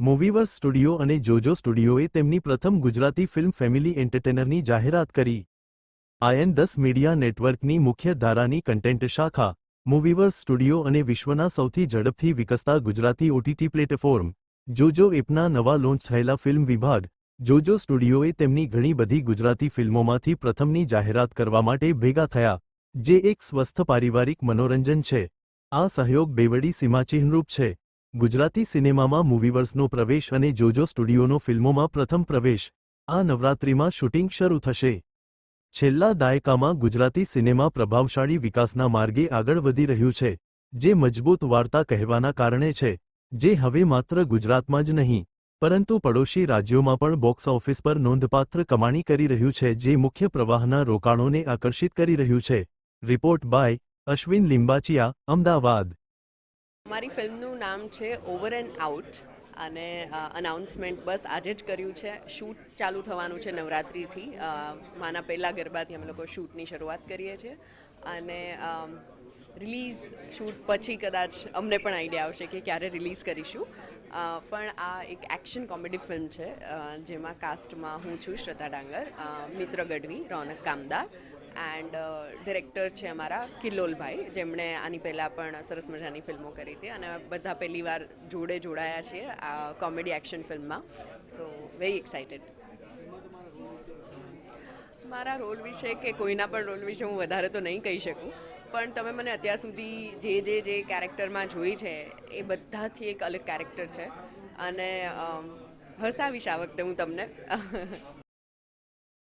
મૂવીવર્સ studio અને જોજો સ્ટુડિયોએ તેમની પ્રથમ ગુજરાતી ફિલ્મ ફેમિલી એન્ટરટેનરની જાહેરાત કરી. આયન દસ મીડિયા નેટવર્કની મુખ્ય ધારાની કન્ટેન્ટ શાખા, મૂવીવર્સ સ્ટુડિયો અને વિશ્વના સૌથી ઝડપથી વિકસતા ગુજરાતી ઓટીટી પ્લેટફોર્મ, જોજો એપના નવા લોન્ચ થયેલા ફિલ્મ વિભાગ, જોજો સ્ટુડિયોએ તેમની ઘણી બધી ગુજરાતી ફિલ્મોમાંથી પ્રથમની જાહેરાત કરવા માટે ભેગા થયા, જે એક સ્વસ્થ પારિવારિક મનોરંજન છે. આ સહયોગ બેવડી સીમાચિહ્નરૂપ છે. ગુજરાતી સિનેમામાં મૂવીવર્સનો પ્રવેશ અને જોજો સ્ટુડિયોનો ફિલ્મોમાં પ્રથમ પ્રવેશ. આ નવરાત્રિમાં શૂટિંગ શરૂ થશે. છેલ્લા દાયકામાં ગુજરાતી સિનેમા પ્રભાવશાળી વિકાસના માર્ગે આગળ વધી રહ્યું છે, જે મજબૂત વાર્તા કહેવાના કારણે છે, જે હવે માત્ર ગુજરાતમાં જ નહીં, પરંતુ પડોશી રાજ્યોમાં પણ બોક્સ ઓફિસ પર નોંધપાત્ર કમાણી કરી રહ્યું છે, જે મુખ્ય પ્રવાહના રોકાણોને આકર્ષિત કરી રહ્યું છે. Report by Ashwin Limbachiya, Ahmedabad. મારી ફિલ્મનું નામ છે ઓવર એન્ડ આઉટ અને અનાઉન્સમેન્ટ બસ આજે જ કર્યું છે. શૂટ ચાલુ થવાનું છે નવરાત્રિથી. માના પહેલાં ગરબાથી અમે લોકો શૂટની શરૂઆત કરીએ છીએ. અને રિલીઝ શૂટ પછી કદાચ અમને પણ આઈડિયા આવશે કે ક્યારે રિલીઝ કરીશું. પણ આ એક એક્શન કોમેડી ફિલ્મ છે. જેમાં કાસ્ટમાં હું છું શ્રદ્ધા ડાંગર મિત્ર ગઢવી, રોનક કામદાર એન્ડ ડિરેક્ટર છે અમારા કિલ્લોલભાઈ. જેમણે આની પહેલાં પણ સરસ મજાની ફિલ્મો કરી હતી અને બધા પહેલી વાર જોડે જોડાયા છીએ આ કોમેડી એક્શન ફિલ્મમાં. સો વેરી એક્સાઇટેડ મારા રોલ વિશે કે કોઈના પણ રોલ વિશે હું વધારે તો નહીં કહી શકું. પણ તમે મને અત્યાર સુધી જે જે જે કેરેક્ટરમાં જોઈ છે, એ બધાથી એક અલગ કેરેક્ટર છે. અને હસાવીશ આ વખતે હું તમને.